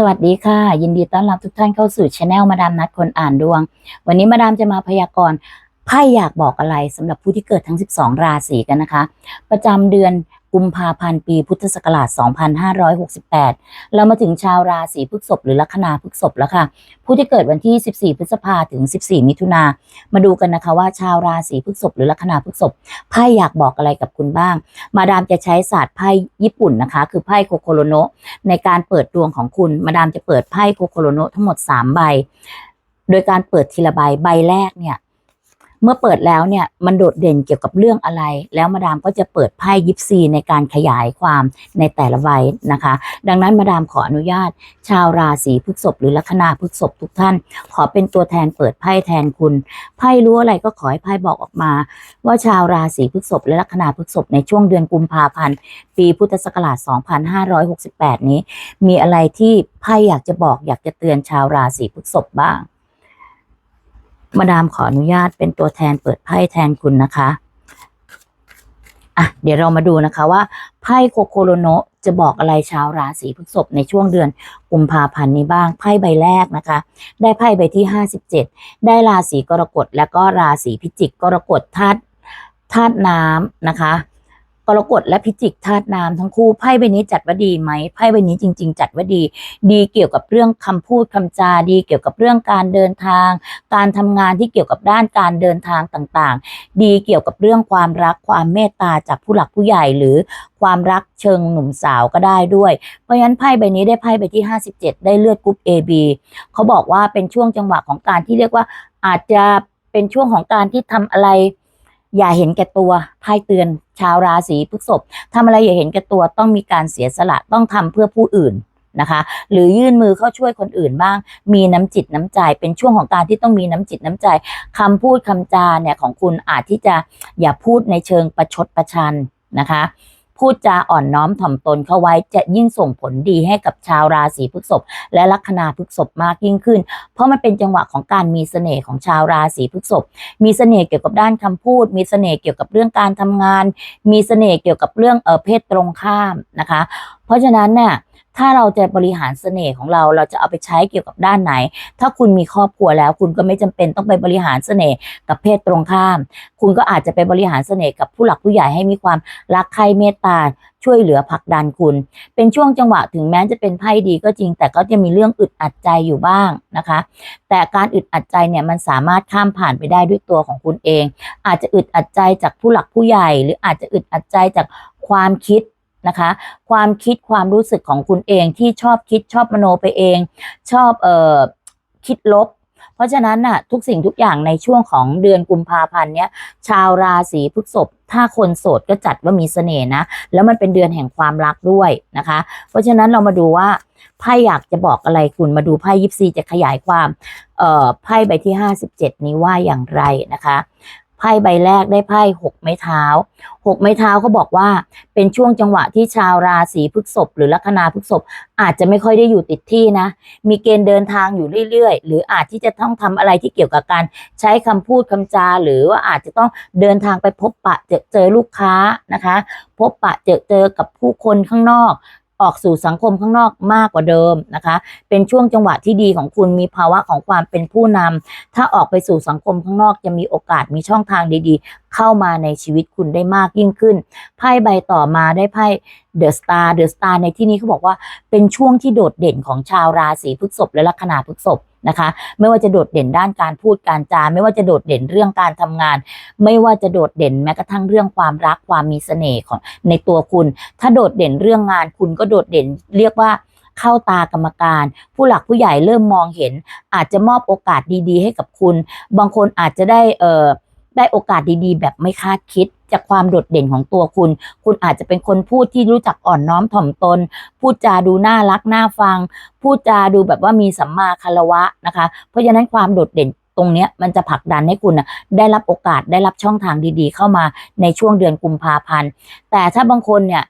สวัสดีค่ะ ยินดีต้อนรับทุกท่านเข้าสู่ช anel มาดามนัดคนอ่านดวง วันนี้มาดามจะมาพยากรณ์ไพ่อยากบอกอะไรสำหรับผู้ที่เกิดทั้ง 12 ราศีกันนะคะ ประจำเดือน กุมภาพันธ์ปีพุทธศักราช 2568 เรามาถึงชาวราศีพฤษภหรือลัคนาพฤษภแล้วค่ะ ผู้ที่เกิดวันที่ 14 พฤษภาถึง 14 มิถุนา มาดูกันนะคะว่าชาวราศีพฤษภหรือลัคนาพฤษภไพ่อยากบอกอะไรกับคุณบ้าง มาดามจะใช้ศาสตร์ไพ่ญี่ปุ่นนะคะ คือไพ่โคโคโรโนะในการเปิดดวงของคุณ มาดามจะเปิดไพ่โคโคโรโนะทั้งหมด 3 ใบ โดยการเปิดทีละใบ ใบแรกเนี่ย เมื่อเปิดแล้วเนี่ยมันโดดเด่นเกี่ยวกับเรื่องอะไร แล้วมาดามก็จะเปิดไพ่ยิปซีในการขยายความในแต่ละใบนะคะ ดังนั้นมาดามขออนุญาต ชาวราศีพฤษภหรือลัคนาพฤษภทุกท่าน ขอเป็นตัวแทนเปิดไพ่แทนคุณไพ่รู้อะไรก็ขอให้ไพ่บอกออกมา ว่าชาวราศีพฤษภและลัคนาพฤษภในช่วงเดือนกุมภาพันธ์ปีพุทธศักราช 2568 นี้ มีอะไรที่ไพ่อยากจะบอกอยากจะเตือนชาวราศีพฤษภบ้าง มาดามขออนุญาตเป็นตัวแทนเปิดไพ่แทนคุณนะคะอะเดี๋ยวเรามาดูนะคะว่าไพ่โคโคโรโนะจะบอกอะไรชาวราศีพฤษภในช่วงเดือนกุมภาพันธ์นี้บ้างไพ่ใบแรกนะคะ ได้ไพ่ใบที่ 57 ได้ราศีกรกฎและก็ราศีพิจิกกรกฎธาตุธาตุน้ำนะคะ กรกฎและพิจิกธาตุน้ำทั้งคู่ไพ่ใบนี้จัดว่าดีไหมไพ่ใบนี้จริง ๆ จัดว่าดี ดีเกี่ยวกับเรื่องคำพูดคำจาดี เกี่ยวกับเรื่องการเดินทาง การทำงานที่เกี่ยวกับด้านการเดินทางต่างๆ ดีเกี่ยวกับเรื่องความรักความเมตตาจากผู้หลักผู้ใหญ่หรือความรักเชิงหนุ่มสาวก็ได้ด้วย เพราะฉะนั้นไพ่ใบนี้ได้ไพ่ใบที่ 57 ได้เลือดกรุ๊ป AB เขาบอกว่าเป็นช่วงจังหวะของการที่เรียกว่าอาจจะเป็นช่วงของการที่ทำอะไร อย่าเห็นแก่ตัวไพ่เตือนชาวราศีพฤษภทำอะไรอย่าเห็นแก่ตัวต้องมีการเสียสละต้องทำเพื่อผู้อื่นนะคะ หรือยื่นมือเข้าช่วยคนอื่นบ้าง มีน้ำจิตน้ำใจ เป็นช่วงของการที่ต้องมีน้ำจิตน้ำใจคำพูดคำจาเนี่ยของคุณอาจที่จะอย่าพูดในเชิงประชดประชันนะคะ พูดจาอ่อนน้อมถ่อมตนเข้าไว้จะยิ่งส่งผลดีให้กับชาวราศีพฤษภและลัคนาพฤษภมากยิ่งขึ้น เพราะมันเป็นจังหวะของการมีเสน่ห์ของชาวราศีพฤษภมีเสน่ห์เกี่ยวกับด้านคำพูด มีเสน่ห์เกี่ยวกับเรื่องการทำงาน มีเสน่ห์เกี่ยวกับเรื่องเออเพศตรงข้ามนะคะ เพราะฉะนั้นเนี่ย ถ้าเราจะบริหารเสน่ห์ของเราเราจะเอาไปใช้เกี่ยวกับด้านไหน ถ้าคุณมีครอบครัวแล้ว คุณก็ไม่จำเป็นต้องไปบริหารเสน่ห์กับเพศตรงข้าม คุณก็อาจจะไปบริหารเสน่ห์กับผู้หลักผู้ใหญ่ให้มีความรักใคร่เมตตาช่วยเหลือผลักดันคุณ เป็นช่วงจังหวะถึงแม้จะเป็นไพ่ดีก็จริง แต่ก็จะมีเรื่องอึดอัดใจอยู่บ้างนะคะ แต่การอึดอัดใจเนี่ยมันสามารถข้ามผ่านไปได้ด้วยตัวของคุณเอง อาจจะอึดอัดใจจากผู้หลักผู้ใหญ่ หรืออาจจะอึดอัดใจจากความคิด นะคะ ความคิดความรู้สึกของคุณเองที่ชอบคิดชอบมโนไปเอง ชอบเอ่อคิดลบ เพราะฉะนั้นน่ะทุกสิ่งทุกอย่างในช่วงของเดือนกุมภาพันธ์เนี้ยชาวราศีพฤษภถ้าคนโสดก็จัดว่ามีเสน่ห์นะ แล้วมันเป็นเดือนแห่งความรักด้วยนะคะ เพราะฉะนั้นเรามาดูว่าไพ่อยากจะบอกอะไรคุณมาดูไพ่ยิปซีจะขยายความ เอ่อไพ่ใบที่ 57 นี้ว่าอย่างไรนะคะ ไพ่ใบแรกได้ไพ่หกไม้เท้าหกไม้เท้าเขาบอกว่าเป็นช่วงจังหวะที่ชาวราศีพฤษภหรือลัคนาพฤษภอาจจะไม่ค่อยได้อยู่ติดที่นะ มีเกณฑ์เดินทางอยู่เรื่อยๆ หรืออาจที่จะต้องทำอะไรที่เกี่ยวกับการใช้คำพูดคำจา หรือว่าอาจจะต้องเดินทางไปพบปะเจอเจอลูกค้านะคะ พบปะเจอเจอกับผู้คนข้างนอก ออกสู่สังคมข้างนอกมากกว่าเดิมนะคะ เป็นช่วงจังหวะที่ดีของคุณมีภาวะของความเป็นผู้นำถ้าออกไปสู่สังคมข้างนอกจะมีโอกาสมีช่องทางดีๆ เข้ามาในชีวิตคุณได้มากยิ่งขึ้น ไพ่ใบต่อมาได้ไพ่เดอะสตาร์เดอะสตาร์ในที่นี้เขาบอกว่าเป็นช่วงที่โดดเด่นของชาวราศีพฤษภและลัคนาพฤษภ นะคะ ไม่ว่าจะโดดเด่นด้านการพูดการจา ไม่ว่าจะโดดเด่นเรื่องการทำงาน ไม่ว่าจะโดดเด่นแม้กระทั่งเรื่องความรักความมีเสน่ห์ของในตัวคุณ ถ้าโดดเด่นเรื่องงานคุณก็โดดเด่นเรียกว่าเข้าตากรรมการ ผู้หลักผู้ใหญ่เริ่มมองเห็น อาจจะมอบโอกาสดี ๆ ให้กับคุณ บางคนอาจจะได้เอ่อ ได้โอกาสดีๆ แบบไม่คาดคิด จากความโดดเด่นของตัวคุณ คุณอาจจะเป็นคนพูดที่รู้จักอ่อนน้อมถ่อมตน พูดจาดูน่ารักน่าฟัง พูดจาดูแบบว่ามีสัมมาคารวะนะคะ เพราะฉะนั้นความโดดเด่นตรงนี้มันจะผลักดันให้คุณนะได้รับโอกาสได้รับช่องทางดีๆ เข้ามาในช่วงเดือนกุมภาพันธ์ แต่ถ้าบางคนเนี่ย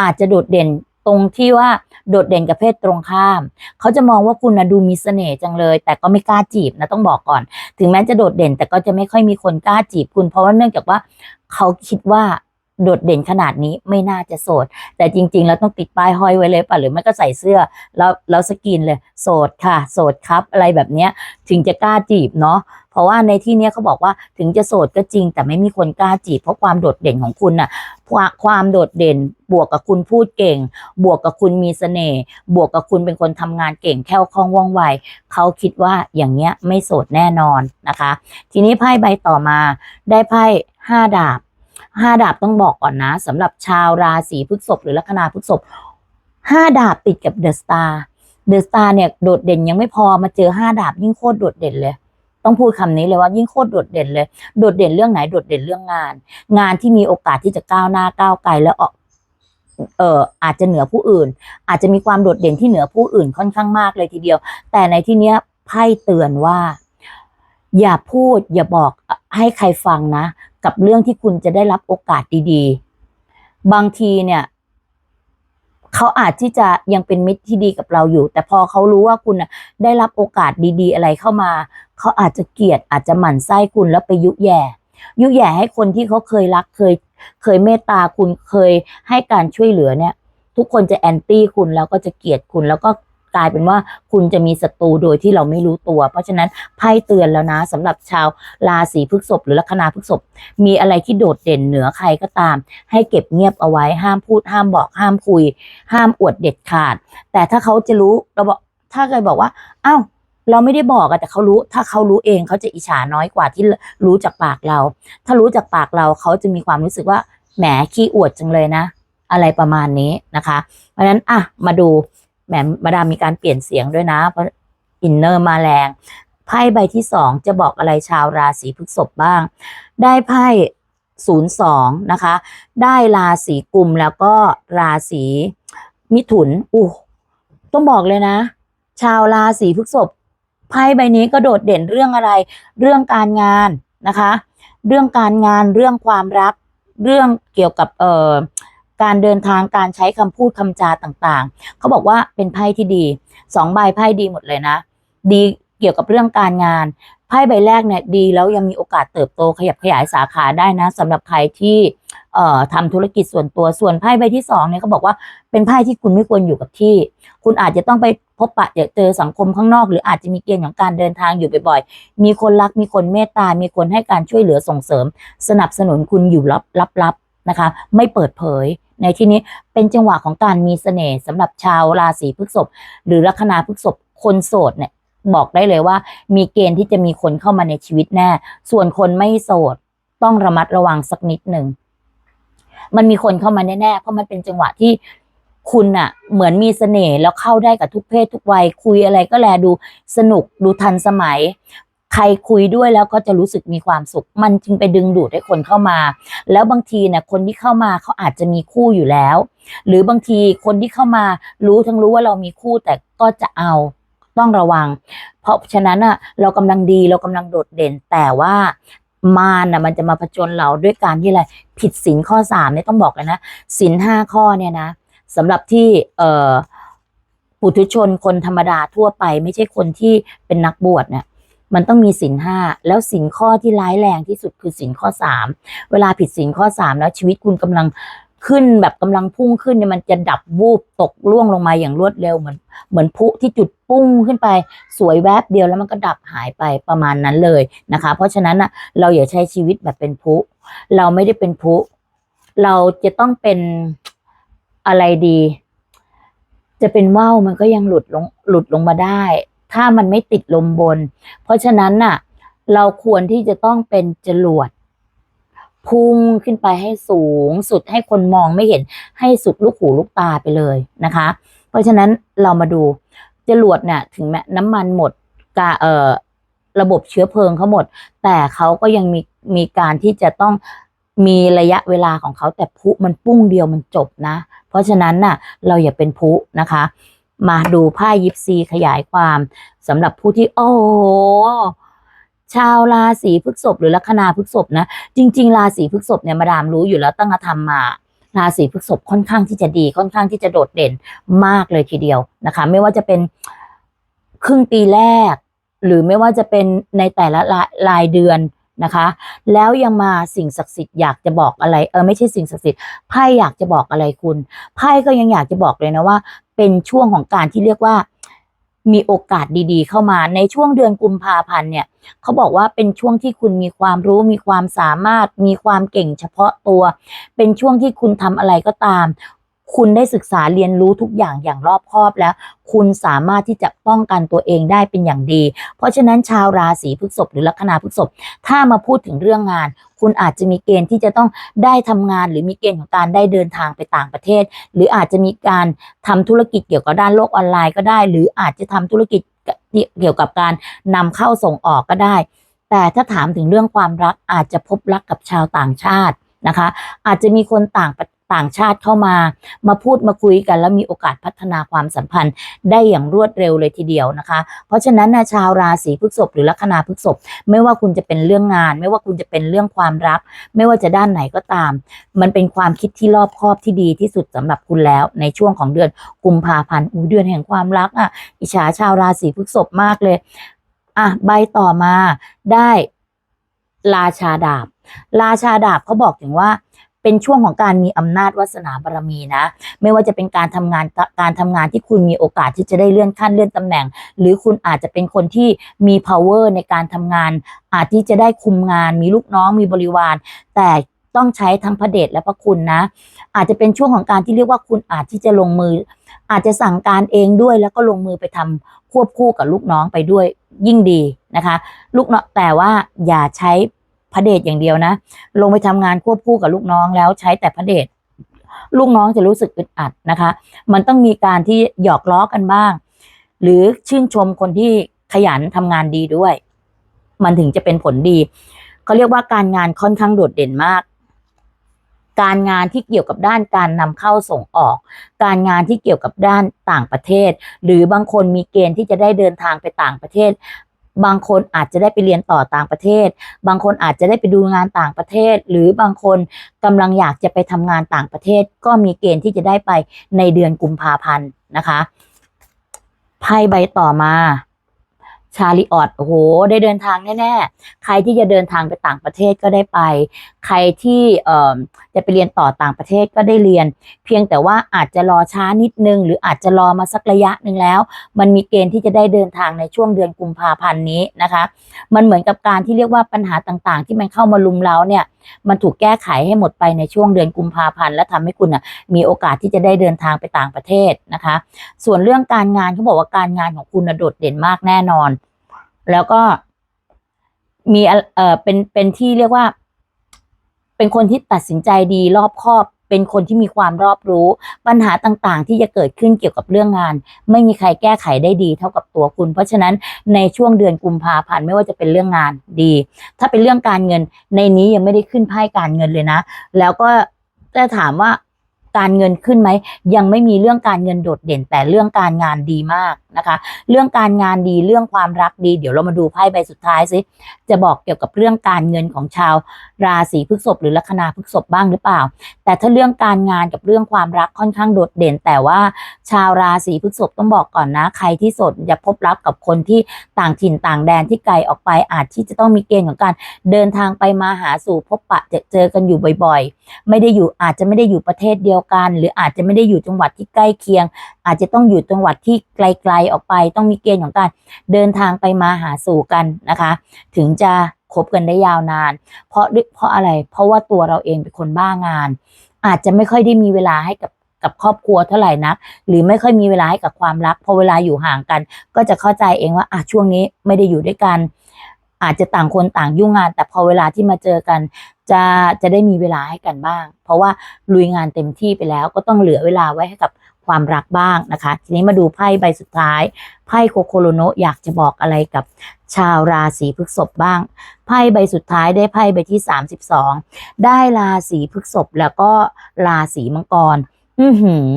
อาจจะโดดเด่น ตรงที่ว่าโดดเด่นกับเพศตรงข้าม เขาจะมองว่าคุณนะดูมีเสน่ห์จังเลย แต่ก็ไม่กล้าจีบนะต้องบอกก่อน ถึงแม้จะโดดเด่นแต่ก็จะไม่ค่อยมีคนกล้าจีบคุณ เพราะว่าเนื่องจากว่าเขาคิดว่า โดดเด่นขนาดนี้ไม่น่าจะโสด แต่จริง ๆ แล้วต้องติดป้ายห้อยไว้เลยป่ะหรือไม่ก็ใส่เสื้อ แล้วแล้วสกรีนเลย โสดค่ะ โสดครับอะไรแบบเนี้ยถึงจะกล้าจีบเนาะเพราะว่าในที่เนี้ยเขาบอกว่าถึงจะโสดก็จริง แต่ไม่มีคนกล้าจีบ เพราะความโดดเด่นของคุณน่ะความโดดเด่น บวกกับคุณพูดเก่ง บวกกับคุณมีเสน่ห์บวกกับคุณเป็นคนทำงานเก่งแค่คล่องว่องไวเขาคิดว่าอย่างเงี้ยไม่โสดแน่นอนนะคะ ทีนี้ไพ่ใบต่อมาได้ไพ่ห้าดาบ ห้าดาบต้องบอกก่อนนะสำหรับชาวราศีพฤษภหรือลัคนาพฤษภห้าดาบติดกับเดอะสตาร์เดอะสตาร์เนี่ยโดดเด่นยังไม่พอมาเจอห้าดาบยิ่งโคตรโดดเด่นเลย ต้องพูดคำนี้เลยว่ายิ่งโคตรโดดเด่นเลย โดดเด่นเรื่องไหนโดดเด่นเรื่องงาน งานที่มีโอกาสที่จะก้าวหน้าก้าวไกลแล้วออกเอออาจจะเหนือผู้อื่น อาจจะมีความโดดเด่นที่เหนือผู้อื่นค่อนข้างมากเลยทีเดียว แต่ในที่เนี้ยไพ่เตือนว่า อย่าพูดอย่าบอกให้ใครฟังนะ กับเรื่องที่คุณจะได้รับโอกาสดีๆ บางทีเนี่ยเขาอาจที่จะยังเป็นมิตรที่ดีกับเราอยู่ แต่พอเขารู้ว่าคุณน่ะได้รับโอกาสดีๆ อะไรเข้ามา เขาอาจจะเกลียดอาจจะหมั่นไส้คุณแล้วไปยุแย่ยุแย่ให้คนที่เขาเคยรักเคย เคยเมตตาคุณเคยให้การช่วยเหลือเนี่ย ทุกคนจะแอนตี้คุณแล้วก็จะเกลียดคุณแล้วก็ กลายเป็นว่าคุณจะมีศัตรูโดยที่เราไม่รู้ตัว เพราะฉะนั้นไพ่เตือนแล้วนะสำหรับชาวราศีพฤษภหรือลัคนาพฤษภมีอะไรที่โดดเด่นเหนือใครก็ตาม ให้เก็บเงียบเอาไว้ห้ามพูดห้ามบอกห้ามคุย ห้ามอวดเด็ดขาด แต่ถ้าเขาจะรู้เราบอกถ้าเคยบอกว่าอ้าวเราไม่ได้บอกอะแต่เขารู้ ถ้าเขารู้เองเขาจะอิจฉาน้อยกว่าที่รู้จากปากเรา ถ้ารู้จากปากเราเขาจะมีความรู้สึกว่าแหมขี้อวดจังเลยนะ อะไรประมาณนี้นะคะ เพราะฉะนั้นอะมาดู แหมมาดามมีการเปลี่ยนเสียงด้วยนะ เพราะอินเนอร์มาแรงไพ่ใบที่สองจะบอกอะไรชาวราศีพฤษภบ้าง ได้ไพ่ศูนย์สองนะคะ ได้ราศีกุมแล้วก็ราศีมิถุนอู้ต้องบอกเลยนะ ชาวราศีพฤษภไพ่ใบนี้ก็โดดเด่นเรื่องอะไร เรื่องการงานนะคะ เรื่องการงานเรื่องความรัก เรื่องเกี่ยวกับเอ่อ การเดินทางการใช้คำพูดคำจาต่างๆ เขาบอกว่าเป็นไพ่ที่ดีสองใบไพ่ดีหมดเลยนะ ดีเกี่ยวกับเรื่องการงานไพ่ใบแรกเนี่ยดีแล้วยังมีโอกาสเติบโตขยับขยายสาขาได้นะสำหรับใครที่เอ่อทำธุรกิจส่วนตัวส่วนไพ่ใบที่สองเนี่ยเขาบอกว่าเป็นไพ่ที่คุณไม่ควรอยู่กับที่ คุณอาจจะต้องไปพบปะเจอสังคมข้างนอก หรืออาจจะมีเกณฑ์ของการเดินทางอยู่บ่อยๆ มีคนรักมีคนเมตตา มีคนให้การช่วยเหลือส่งเสริม สนับสนุนคุณอยู่ลับลับๆนะคะ ไม่เปิดเผย ในที่นี้เป็นจังหวะของการมีเสน่ห์สำหรับชาวราศีพฤษภหรือลัคนาพฤษภคนโสดเนี่ยบอกได้เลยว่า มีเกณฑ์ที่จะมีคนเข้ามาในชีวิตแน่ ส่วนคนไม่โสดต้องระมัดระวังสักนิดหนึ่งมันมีคนเข้ามาแน่ๆเพราะมันเป็นจังหวะที่คุณอะเหมือนมีเสน่ห์แล้วเข้าได้กับทุกเพศทุกวัยคุยอะไรก็แลดูสนุกดูทันสมัย ใครคุยด้วยแล้วก็จะรู้สึกมีความสุข มันจึงไปดึงดูดให้คนเข้ามา แล้วบางทีเนี่ยคนที่เข้ามาเขาอาจจะมีคู่อยู่แล้ว หรือบางทีคนที่เข้ามารู้ทั้งรู้ว่าเรามีคู่แต่ก็จะเอาต้องระวัง เพราะฉะนั้นอะเรากำลังดีเรากำลังโดดเด่น แต่ว่ามารนะมันจะมาผจญเราด้วยการที่อะไรผิดศีลข้อสามเนี่ยต้องบอกเลยนะศีลห้าข้อเนี่ยนะสำหรับที่เอ่อปุถุชนคนธรรมดาทั่วไป ไม่ใช่คนที่เป็นนักบวชเนี่ย มันต้องมีศีลห้าแล้วศีลข้อที่ร้ายแรงที่สุดคือศีลข้อสามเวลาผิดศีลข้อสามแล้วชีวิตคุณกำลังขึ้นแบบกำลังพุ่งขึ้นเนี่ยมันจะดับวูบตกล่วงลงมาอย่างรวดเร็วเหมือนเหมือนพลุที่จุดปุ้งขึ้นไปสวยแวบเดียวแล้วมันก็ดับหายไปประมาณนั้นเลยนะคะ เพราะฉะนั้นอะเราอย่าใช้ชีวิตแบบเป็นพลุเราไม่ได้เป็นพลุเราจะต้องเป็นอะไรดี จะเป็นว่าวมันก็ยังหลุดลงหลุดลงมาได้ ถ้ามันไม่ติดลมบน เพราะฉะนั้นน่ะ เราควรที่จะต้องเป็นจรวดพุ่งขึ้นไปให้สูงสุดให้คนมองไม่เห็นให้สุดลูกหูลูกตาไปเลยนะคะ เพราะฉะนั้นเรามาดูจรวดเนี่ยถึงแม้น้ำมันหมดกาเอ่อระบบเชื้อเพลิงเขาหมด แต่เขาก็ยังมีมีการที่จะต้องมีระยะเวลาของเขาแต่พุมันปุ้งเดียวมันจบนะ เพราะฉะนั้นน่ะ เราอย่าเป็นพุนะคะ มาดูไพ่ยิปซีขยายความสำหรับผู้ที่ โอ้โหชาวราศีพฤษภหรือลัคนาพฤษภนะ จริง ๆ ราศีพฤษภเนี่ยมาดามรู้อยู่แล้วตั้งแต่ทำมาราศีพฤษภค่อนข้างที่จะดีค่อนข้างที่จะโดดเด่นมากเลยทีเดียวนะคะ ไม่ว่าจะเป็นครึ่งปีแรก หรือไม่ว่าจะเป็นในแต่ละรายรายเดือน นะคะ แล้วยังมาสิ่งศักดิ์สิทธิ์อยากจะบอกอะไร เออไม่ใช่สิ่งศักดิ์สิทธิ์ไพ่อยากจะบอกอะไรคุณไพ่ก็ยังอยากจะบอกเลยนะว่า เป็นช่วงของการที่เรียกว่า มีโอกาสดีๆ เข้ามาในช่วงเดือนกุมภาพันธ์เนี่ยเขาบอกว่าเป็นช่วงที่คุณมีความรู้ มีความสามารถ มีความเก่งเฉพาะตัว เป็นช่วงที่คุณทำอะไรก็ตาม คุณได้ศึกษาเรียนรู้ทุกอย่างอย่างรอบคอบแล้ว คุณสามารถที่จะป้องกันตัวเองได้เป็นอย่างดี เพราะฉะนั้นชาวราศีพฤษภหรือลัคนาพฤษภถ้ามาพูดถึงเรื่องงาน คุณอาจจะมีเกณฑ์ที่จะต้องได้ทำงาน หรือมีเกณฑ์ของการได้เดินทางไปต่างประเทศ หรืออาจจะมีการทำธุรกิจเกี่ยวกับด้านโลกออนไลน์ก็ได้ หรืออาจจะทำธุรกิจเกี่ยวกับการนำเข้าส่งออกก็ได้ แต่ถ้าถามถึงเรื่องความรักอาจจะพบรักกับชาวต่างชาตินะคะ อาจจะมีคนต่างประ ต่างชาติเข้ามา มาพูดมาคุยกัน แล้วมีโอกาสพัฒนาความสัมพันธ์ได้อย่างรวดเร็วเลยทีเดียวนะคะ เพราะฉะนั้นนะชาวราศีพฤษภหรือลัคนาพฤษภไม่ว่าคุณจะเป็นเรื่องงาน ไม่ว่าคุณจะเป็นเรื่องความรัก ไม่ว่าจะด้านไหนก็ตาม มันเป็นความคิดที่รอบคอบที่ดีที่สุดสำหรับคุณแล้ว ในช่วงของเดือนกุมภาพันธ์อูเดือนแห่งความรักอะอิจฉาชาวราศีพฤษภมากเลยอะใบต่อมาได้ราชาดาบ ราชาดาบเขาบอกถึงว่า เป็นช่วงของการมีอำนาจวาสนาบารมีนะ ไม่ว่าจะเป็นการทำงานการทำงานที่คุณมีโอกาสที่จะได้เลื่อนขั้นเลื่อนตำแหน่ง หรือคุณอาจจะเป็นคนที่มี power ในการทำงาน อาจที่จะได้คุมงาน มีลูกน้องมีบริวาร แต่ต้องใช้ทั้งพระเดชและพระคุณนะ อาจจะเป็นช่วงของการที่เรียกว่าคุณอาจที่จะลงมือ อาจจะสั่งการเองด้วยแล้วก็ลงมือไปทำควบคู่กับลูกน้องไปด้วยยิ่งดีนะคะ ลูกน้องแต่ว่าอย่าใช้ พระเดชอย่างเดียวนะ ลงไปทำงานควบคู่กับลูกน้องแล้วใช้แต่พระเดชลูกน้องจะรู้สึกอึดอัดนะคะ มันต้องมีการที่หยอกล้อกันบ้าง หรือชื่นชมคนที่ขยันทำงานดีด้วย มันถึงจะเป็นผลดีเขาเรียกว่าการงานค่อนข้างโดดเด่นมาก การงานที่เกี่ยวกับด้านการนำเข้าส่งออก การงานที่เกี่ยวกับด้านต่างประเทศ หรือบางคนมีเกณฑ์ที่จะได้เดินทางไปต่างประเทศ บางคนอาจจะได้ไปเรียนต่อต่างประเทศ บางคนอาจจะได้ไปดูงานต่างประเทศ หรือบางคนกำลังอยากจะไปทำงานต่างประเทศ ก็มีเกณฑ์ที่จะได้ไปในเดือนกุมภาพันธ์นะคะไพ่ใบต่อมา ชาลิออดโอ้โห ได้เดินทางแน่ๆ ใครที่จะเดินทางไปต่างประเทศก็ได้ไป ใครที่เอ่อจะไปเรียนต่อต่างประเทศก็ได้เรียน เพียงแต่ว่าอาจจะรอช้านิดนึง หรืออาจจะรอมาสักระยะหนึ่งแล้ว มันมีเกณฑ์ที่จะได้เดินทางในช่วงเดือนกุมภาพันธ์นี้นะคะ มันเหมือนกับการที่เรียกว่าปัญหาต่างๆ ที่มันเข้ามาลุมเราเนี่ย มันถูกแก้ไขให้หมดไปในช่วงเดือนกุมภาพันธ์และทำให้คุณอะมีโอกาสที่จะได้เดินทางไปต่างประเทศนะคะ ส่วนเรื่องการงานเขาบอกว่าการงานของคุณน่ะโดดเด่นมากแน่นอน แล้วก็มีเออเอ่อเป็นเป็นที่เรียกว่า เป็นคนที่ตัดสินใจดีรอบคอบ เป็นคนที่มีความรอบรู้ ปัญหาต่างๆ ที่จะเกิดขึ้นเกี่ยวกับเรื่องงาน ไม่มีใครแก้ไขได้ดีเท่ากับตัวคุณ เพราะฉะนั้นในช่วงเดือนกุมภาพันธ์ไม่ว่าจะเป็นเรื่องงานดี ถ้าเป็นเรื่องการเงินในนี้ยังไม่ได้ขึ้นไพ่การเงินเลยนะ แล้วก็จะถามว่า การเงินขึ้นไหมยังไม่มีเรื่องการเงินโดดเด่น แต่เรื่องการงานดีมากนะคะ เรื่องการงานดีเรื่องความรักดี เดี๋ยวเรามาดูไพ่ใบสุดท้ายสิจะบอกเกี่ยวกับเรื่องการเงินของชาว ราศีพฤษภหรือลัคนาพฤษภบ้างหรือเปล่า แต่ถ้าเรื่องการงานกับเรื่องความรักค่อนข้างโดดเด่น แต่ว่าชาวราศีพฤษภต้องบอกก่อนนะ ใครที่สดอย่าพบรักกับคนที่ต่างถิ่นต่างแดนที่ไกลออกไปอาจที่จะต้องมีเกณฑ์ของการเดินทางไปมาหาสู่พบปะจอเจอกันอยู่บ่อย ๆ ไม่ได้อยู่อาจจะไม่ได้อยู่ประเทศเดียวกัน หรืออาจจะไม่ได้อยู่จังหวัดที่ใกล้เคียง อาจจะต้องอยู่จังหวัดที่ไกลๆออกไป ต้องมีเกณฑ์ของการเดินทางไปมาหาสู่กันนะคะ ถึงจะคบกันได้ยาวนาน เพราะด้วยเพราะอะไร เพราะว่าตัวเราเองเป็นคนบ้างาน อาจจะไม่ค่อยได้มีเวลาให้กับกับครอบครัวเท่าไหร่นัก หรือไม่ค่อยมีเวลาให้กับความรัก พอเวลาอยู่ห่างกัน ก็จะเข้าใจเองว่าอะช่วงนี้ไม่ได้อยู่ด้วยกัน อาจจะต่างคนต่างยุ่งงาน แต่พอเวลาที่มาเจอกัน จะจะได้มีเวลาให้กันบ้าง เพราะว่าลุยงานเต็มที่ไปแล้วก็ต้องเหลือเวลาไว้ให้กับความรักบ้างนะคะ ทีนี้มาดูไพ่ใบสุดท้าย ไพ่โคโคโรโนอยากจะบอกอะไรกับชาวราศีพฤษภบ้าง ไพ่ใบสุดท้ายได้ไพ่ใบที่ 32 ได้ราศีพฤษภแล้วก็ราศีมังกร อือหือ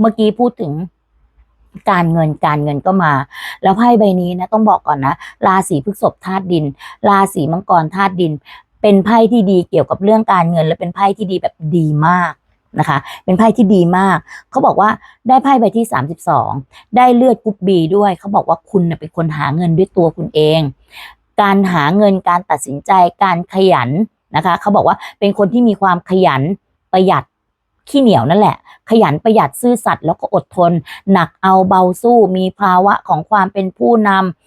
เมื่อกี้พูดถึงการเงินการเงินก็มา แล้วไพ่ใบนี้นะต้องบอกก่อนนะ ราศีพฤษภธาตุดิน ราศีมังกรธาตุดิน เป็นไพ่ที่ดีเกี่ยวกับเรื่องการเงิน และเป็นไพ่ที่ดีแบบดีมากนะคะ เป็นไพ่ที่ดีมาก เขาบอกว่าได้ไพ่ใบที่ 32 ได้เลือดกรุ๊ปบีด้วย เขาบอกว่าคุณเป็นคนหาเงินด้วยตัวคุณเอง การหาเงินการตัดสินใจการขยันนะคะ เขาบอกว่าเป็นคนที่มีความขยันประหยัดขี้เหนียวนั่นแหละ ขยันประหยัดซื่อสัตย์แล้วก็อดทน หนักเอาเบาสู้มีภาวะของความเป็นผู้นำ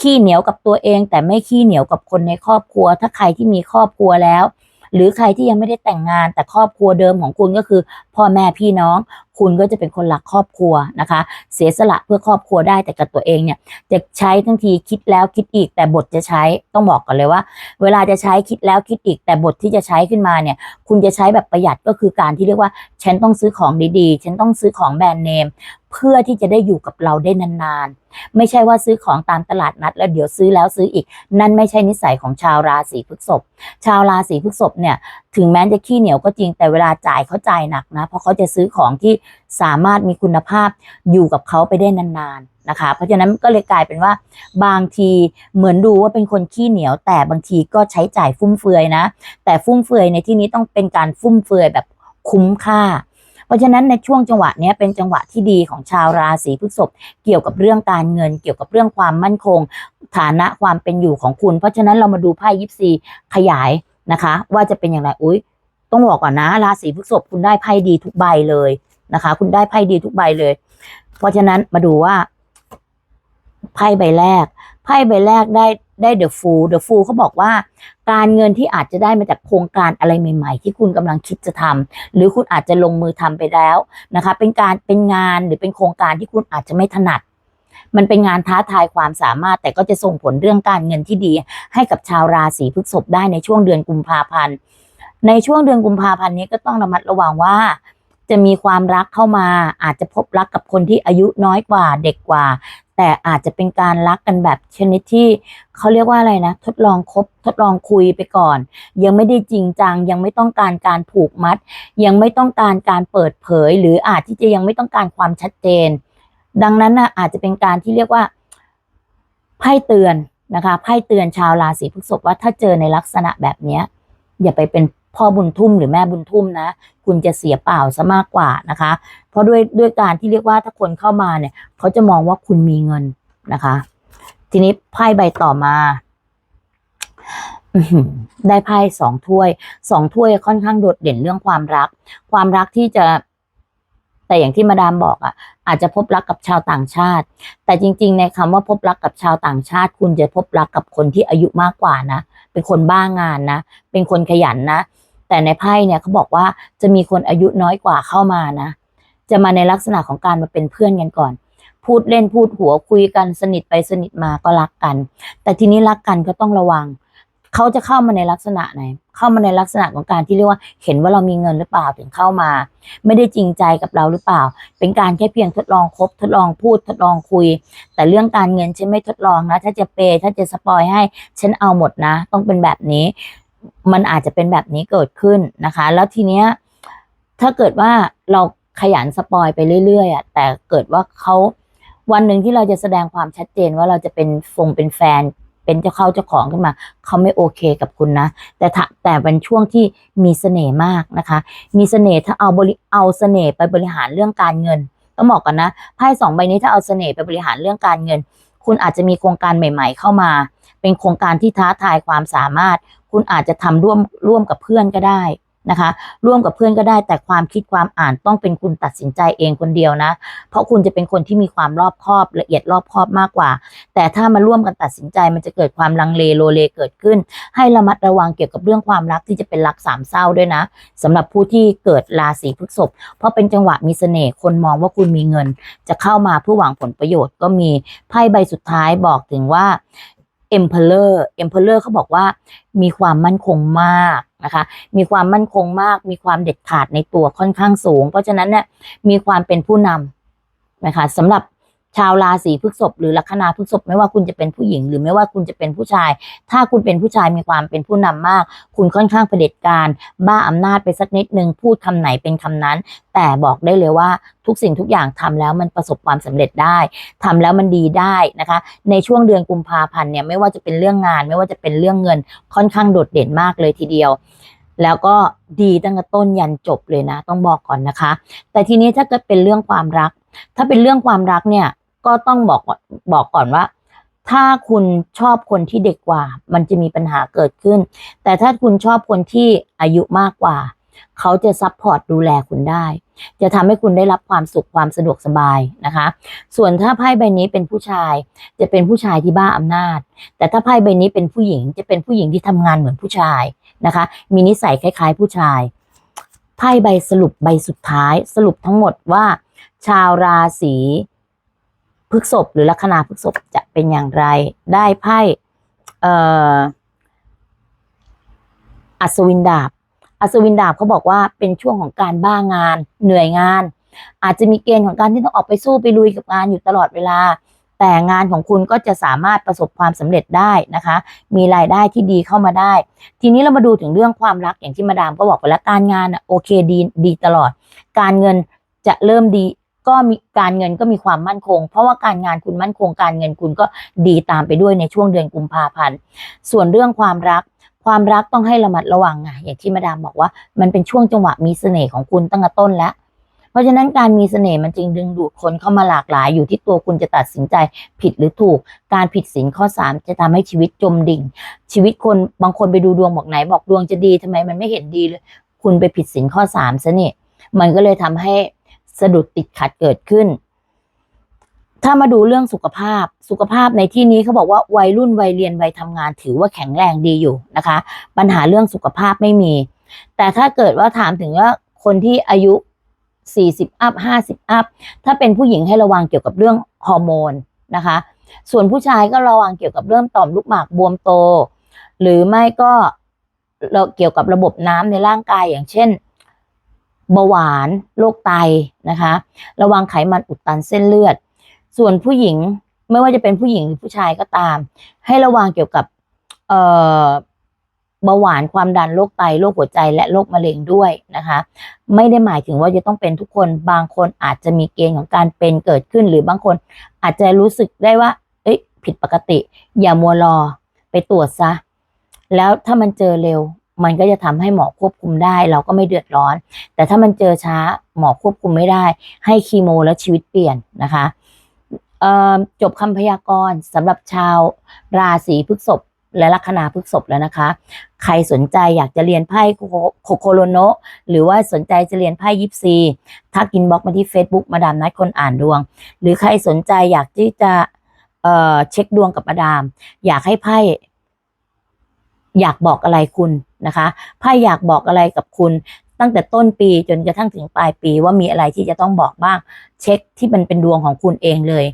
ขี้เหนียวกับตัวเอง แต่ไม่ขี้เหนียวกับคนในครอบครัว ถ้าใครที่มีครอบครัวแล้ว หรือใครที่ยังไม่ได้แต่งงาน แต่ครอบครัวเดิมของคุณก็คือ พ่อแม่พี่น้อง คุณก็จะเป็นคนรักครอบครัวนะคะ เสียสละเพื่อครอบครัวได้แต่กับตัวเองเนี่ย จะใช้ทั้งทีคิดแล้วคิดอีก แต่บทจะใช้ต้องบอกก่อนเลยว่า เวลาจะใช้คิดแล้วคิดอีก แต่บทที่จะใช้ขึ้นมาเนี่ย คุณจะใช้แบบประหยัดก็คือการที่เรียกว่าฉันต้องซื้อของดีๆ ฉันต้องซื้อของแบรนด์เนม เพื่อที่จะได้อยู่กับเราได้นานๆ ไม่ใช่ว่าซื้อของตามตลาดนัด แล้วเดี๋ยวซื้อแล้วซื้ออีก นั่นไม่ใช่นิสัยของชาวราศีพฤษภชาวราศีพฤษภเนี่ยถึงแม้จะขี้เหนียวก็จริงแต่เวลาจ่ายเขาจ่ายหนักนะ เพราะเขาจะซื้อของที่สามารถมีคุณภาพอยู่กับเขาไปได้นานๆนะคะเพราะฉะนั้นก็เลยกลายเป็นว่าบางทีเหมือนดูว่าเป็นคนขี้เหนียว แต่บางทีก็ใช้จ่ายฟุ่มเฟือยนะ แต่ฟุ่มเฟือยในที่นี้ต้องเป็นการฟุ่มเฟือยแบบคุ้มค่า เพราะฉะนั้นในช่วงจังหวะนี้เป็นจังหวะที่ดีของชาวราศีพฤษภเกี่ยวกับเรื่องการเงิน เกี่ยวกับเรื่องความมั่นคง ฐานะความเป็นอยู่ของคุณ เพราะฉะนั้นเรามาดูไพ่ยิปซีขยายนะคะ ว่าจะเป็นอย่างไรอุ้ยต้องบอกก่อนนะราศีพฤษภคุณได้ไพ่ดีทุกใบเลยนะคะ คุณได้ไพ่ดีทุกใบเลย เพราะฉะนั้นมาดูว่าไพ่ใบแรกไพ่ใบแรกได้ ได้เดอะฟูลเดอะฟูลเขาบอกว่า การเงินที่อาจจะได้มาจากโครงการอะไรใหม่ ๆ ที่คุณกำลังคิดจะทำหรือคุณอาจจะลงมือทำไปแล้วนะคะ เป็นการเป็นงานหรือเป็นโครงการที่คุณอาจจะไม่ถนัด มันเป็นงานท้าทายความสามารถ แต่ก็จะส่งผลเรื่องการเงินที่ดี ให้กับชาวราศีพฤษภได้ในช่วงเดือนกุมภาพันธ์ ในช่วงเดือนกุมภาพันธ์นี้ก็ต้องระมัดระวังว่าจะมีความรักเข้ามาอาจจะพบรักกับคนที่อายุน้อยกว่าเด็กกว่า แต่อาจจะเป็นการรักกันแบบชนิดที่เขาเรียกว่าอะไรนะ ทดลองคบทดลองคุยไปก่อน ยังไม่ได้จริงจัง ยังไม่ต้องการการผูกมัด ยังไม่ต้องการการเปิดเผย หรืออาจที่จะยังไม่ต้องการความชัดเจน ดังนั้นนะอาจจะเป็นการที่เรียกว่าไพ่เตือนนะคะไพ่เตือนชาวราศีพฤษภว่าถ้าเจอในลักษณะแบบนี้อย่าไปเป็น พ่อบุญทุ่มหรือแม่บุญทุ่มนะ คุณจะเสียเปล่าซะมากกว่านะคะ เพราะด้วยด้วยการที่เรียกว่าถ้าคนเข้ามาเนี่ย เขาจะมองว่าคุณมีเงินนะคะ ทีนี้ไพ่ใบต่อมาได้ไพ่สองถ้วยสองถ้วยค่อนข้างโดดเด่นเรื่องความรัก ความรักที่จะ แต่อย่างที่มาดามบอกอะ อาจจะพบรักกับชาวต่างชาติ แต่จริง ๆ ในคำว่าพบรักกับชาวต่างชาติ คุณจะพบรักกับคนที่อายุมากกว่านะเป็นคนบ้างานนะเป็นคนขยันนะ แต่ในไพ่เนี่ยเขาบอกว่าจะมีคนอายุน้อยกว่าเข้ามานะ จะมาในลักษณะของการมาเป็นเพื่อนกันก่อน พูดเล่นพูดหัวคุยกันสนิทไปสนิทมาก็รักกัน แต่ทีนี้รักกันก็ต้องระวังเขาจะเข้ามาในลักษณะไหน เข้ามาในลักษณะของการที่เรียกว่า เห็นว่าเรามีเงินหรือเปล่าถึงเข้ามา ไม่ได้จริงใจกับเราหรือเปล่า เป็นการแค่เพียงทดลองคบ ทดลองพูดทดลองคุย แต่เรื่องการเงินฉันไม่ทดลองนะ ถ้าจะเปย์ถ้าจะสปอยให้ฉันเอาหมดนะ ต้องเป็นแบบนี้ มันอาจจะเป็นแบบนี้เกิดขึ้นนะคะ แล้วทีเนี้ยถ้าเกิดว่าเราขยันสปอยไปเรื่อยๆอะแต่เกิดว่าเขาวันหนึ่งที่เราจะแสดงความชัดเจนว่าเราจะเป็นฟงเป็นแฟน เป็นเจ้าเข้าเจ้าของขึ้นมา เขาไม่โอเคกับคุณนะ แต่แต่เป็นช่วงที่มีเสน่ห์มากนะคะ มีเสน่ห์ถ้าเอาบริเอาเสน่ห์ไปบริหารเรื่องการเงินต้องบอกกันนะไพ่สองใบนี้ถ้าเอาเสน่ห์ไปบริหารเรื่องการเงิน คุณอาจจะมีโครงการใหม่ ๆ เข้ามา เป็นโครงการที่ท้าทายความสามารถ คุณอาจจะทำร่วมร่วมกับเพื่อนก็ได้นะคะ ร่วมกับเพื่อนก็ได้แต่ความคิดความอ่านต้องเป็นคุณตัดสินใจเองคนเดียวนะ เพราะคุณจะเป็นคนที่มีความรอบคอบละเอียดรอบคอบมากกว่า แต่ถ้ามาร่วมกันตัดสินใจมันจะเกิดความลังเลโลเลเกิดขึ้น ให้ระมัดระวังเกี่ยวกับเรื่องความรักที่จะเป็นรักสามเศร้าด้วยนะสำหรับผู้ที่เกิดราศีพฤษภเพราะเป็นจังหวะมีเสน่ห์คนมองว่าคุณมีเงิน จะเข้ามาเพื่อหวังผลประโยชน์ก็มีไพ่ใบสุดท้ายบอกถึงว่า Emperor Emperor เขาบอกว่ามีความมั่นคงมากนะคะ มีความมั่นคงมาก มีความเด็ดขาดในตัวค่อนข้างสูง เพราะฉะนั้นเนี่ยมีความเป็นผู้นำนะคะสำหรับ ชาวราศีพฤษภหรือลัคนาพฤษภไม่ว่าคุณจะเป็นผู้หญิง หรือไม่ว่าคุณจะเป็นผู้ชาย ถ้าคุณเป็นผู้ชายมีความเป็นผู้นำมาก คุณค่อนข้างเผด็จการ บ้าอำนาจไปสักนิดนึงพูดคำไหนเป็นคำนั้น แต่บอกได้เลยว่าทุกสิ่งทุกอย่างทำแล้วมันประสบความสำเร็จได้ทำแล้วมันดีได้นะคะ ในช่วงเดือนกุมภาพันธ์เนี่ยไม่ว่าจะเป็นเรื่องงาน ไม่ว่าจะเป็นเรื่องเงินค่อนข้างโดดเด่นมากเลยทีเดียวแล้วก็ดีตั้งแต่ต้นยันจบเลยนะ ต้องบอกก่อนนะคะ แต่ทีนี้ถ้าเกิดเป็นเรื่องความรัก ถ้าเป็นเรื่องความรักเนี่ย ก็ต้องบอกบอกก่อนว่า ถ้าคุณชอบคนที่เด็กกว่า มันจะมีปัญหาเกิดขึ้น แต่ถ้าคุณชอบคนที่อายุมากกว่า เขาจะซัพพอร์ตดูแลคุณได้ จะทำให้คุณได้รับความสุขความสะดวกสบายนะคะ ส่วนถ้าไพ่ใบนี้เป็นผู้ชาย จะเป็นผู้ชายที่บ้าอำนาจ แต่ถ้าไพ่ใบนี้เป็นผู้หญิง จะเป็นผู้หญิงที่ทำงานเหมือนผู้ชายนะคะ มีนิสัยคล้าย ๆ ผู้ชายไพ่ใบสรุปใบสุดท้ายสรุปทั้งหมดว่า ชาวราศี พฤษภหรือลัคนาพฤษภจะเป็นอย่างไร ได้ไพ่เออัศวินดาบ อัศวินดาบเขาบอกว่าเป็นช่วงของการบ้างาน เหนื่อยงาน อาจจะมีเกณฑ์ของการที่ต้องออกไปสู้ไปลุยกับงานอยู่ตลอดเวลา แต่งานของคุณก็จะสามารถประสบความสำเร็จได้นะคะ มีรายได้ที่ดีเข้ามาได้ ทีนี้เรามาดูถึงเรื่องความรักอย่างที่มาดามก็บอกไปแล้วการงานอะโอเคดีดีตลอด การเงินจะเริ่มดี ก็มีการเงินก็มีความมั่นคง เพราะว่าการงานคุณมั่นคงการเงินคุณก็ดีตามไปด้วยในช่วงเดือนกุมภาพันธ์ส่วนเรื่องความรักความรักต้องให้ระมัดระวังไงอย่างที่มาดามบอกว่า มันเป็นช่วงจังหวะมีเสน่ห์ของคุณตั้งแต่ต้นแล้ว เพราะฉะนั้นการมีเสน่ห์มันจึงดึงดูดคนเข้ามาหลากหลายอยู่ที่ตัวคุณจะตัดสินใจผิดหรือถูก การผิดศีลข้อสามจะทำให้ชีวิตจมดิ่ง ชีวิตคนบางคนไปดูดวงบอกไหนบอกดวงจะดีทำไมมันไม่เห็นดีเลย คุณไปผิดศีลข้อสามซะนี่มันก็เลยทำให้ สะดุดติดขัดเกิดขึ้น ถ้ามาดูเรื่องสุขภาพ สุขภาพในที่นี้เขาบอกว่าวัยรุ่นวัยเรียนวัยทำงานถือว่าแข็งแรงดีอยู่นะคะ ปัญหาเรื่องสุขภาพไม่มี แต่ถ้าเกิดว่าถามถึงว่าคนที่อายุ 40 อัพ 50 อัพ ถ้าเป็นผู้หญิงให้ระวังเกี่ยวกับเรื่องฮอร์โมนนะคะ ส่วนผู้ชายก็ระวังเกี่ยวกับเรื่องต่อมลูกหมากบวมโต หรือไม่ก็เราเกี่ยวกับระบบน้ำในร่างกายอย่างเช่น เบาหวานโรคไตนะคะ ระวังไขมันอุดตันเส้นเลือด ส่วนผู้หญิงไม่ว่าจะเป็นผู้หญิงหรือผู้ชายก็ตาม ให้ระวังเกี่ยวกับเอ่อเบาหวานความดันโรคไตโรคหัวใจและโรคมะเร็งด้วยนะคะ ไม่ได้หมายถึงว่าจะต้องเป็นทุกคนบางคนอาจจะมีเกณฑ์ของการเป็นเกิดขึ้น หรือบางคนอาจจะรู้สึกได้ว่า เอ้ย ผิดปกติ อย่ามัวรอไปตรวจซะ แล้วถ้ามันเจอเร็ว มันก็จะทำให้หมอควบคุมได้ เราก็ไม่เดือดร้อน แต่ถ้ามันเจอช้าหมอควบคุมไม่ได้ ให้คีโมแล้วชีวิตเปลี่ยนนะคะจบคำพยากรณ์สำหรับชาวราศีพฤษภและลัคนาพฤษภแล้วนะคะ ใครสนใจอยากจะเรียนไพ่โคโคโคโรโนหรือว่าสนใจจะเรียนไพ่ยิปซีทักอินบ็อกมาที่ Facebook มาดามนัดคนอ่านดวง หรือใครสนใจอยากที่จะเเช็คดวงกับมาดาม อยากให้ไพ่อยากบอกอะไรคุณ นะคะไพ่อยากบอกอะไรกับคุณตั้งแต่ต้นปีจนกระทั่งถึงปลายปีว่ามีอะไรที่จะต้องบอกบ้าง เช็คที่มันเป็นดวงของคุณเองเลย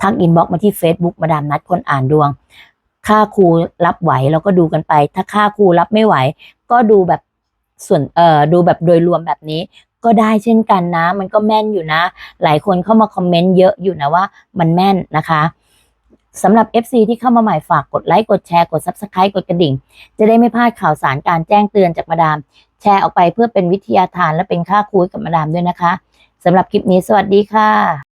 ทักอินบ็อกมาที่ Facebook มาดามนัดคนอ่านดวง ค่าครูรับไหวเราก็ดูกันไป ถ้าค่าครูรับไม่ไหว ก็ดูแบบส่วนเอ่อดูแบบโดยรวมแบบนี้ ก็ได้เช่นกันนะ มันก็แม่นอยู่นะ หลายคนเข้ามาคอมเมนต์เยอะอยู่นะว่า มันแม่นนะคะ สำหรับ FC ที่เข้ามาใหม่ฝากกดไลค์กดแชร์กด Subscribe กดกระดิ่ง จะได้ไม่พลาดข่าวสารการแจ้งเตือนจากมาดาม แชร์ออกไปเพื่อเป็นวิทยาทานและเป็นค่าคุยกับมาดามด้วยนะคะสำหรับคลิปนี้สวัสดีค่ะ